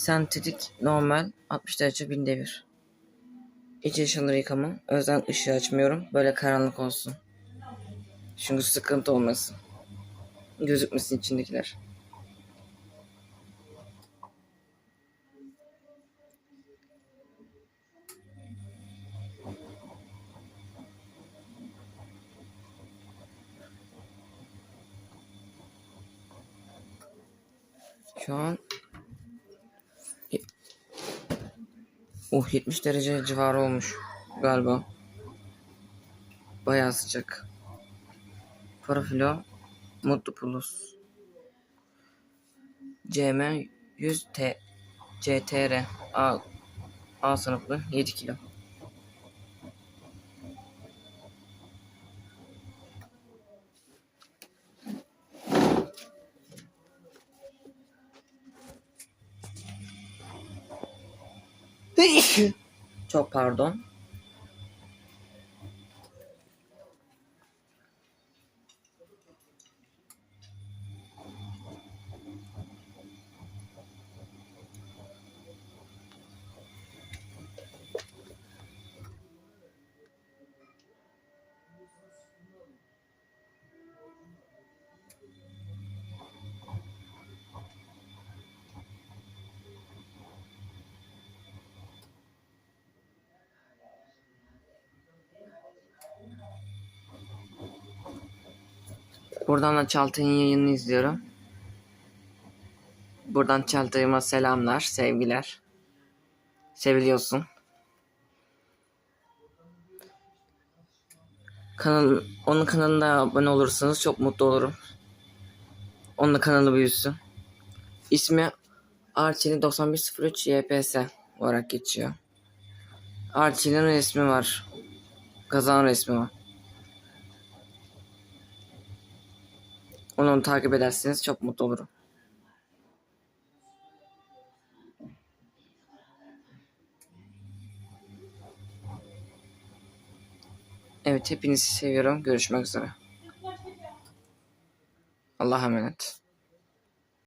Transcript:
Sentetik normal 60 derece bin devir. İç ışınları yıkama. Özen ışığı açmıyorum. Böyle karanlık olsun. Çünkü sıkıntı olmasın. Gözükmesin içindekiler. Şu an Oh 70 derece civarı olmuş galiba. Bayağı sıcak. Profilo Mutlu Plus. CM 100 T CTR A A sınıflı 7 kilo. Çok pardon. Buradan da Çaltay'ın yayınını izliyorum. Buradan Çaltay'ıma selamlar, sevgiler. Seviliyorsun. Kanal, onun kanalına abone olursanız çok mutlu olurum. Onun kanalı büyüsün. İsmi Arçeli 9103 YPS olarak geçiyor. Arçeli'nin resmi var. Kazan resmi var. Onu takip ederseniz çok mutlu olurum. Evet hepinizi seviyorum. Görüşmek üzere. Allah'a emanet.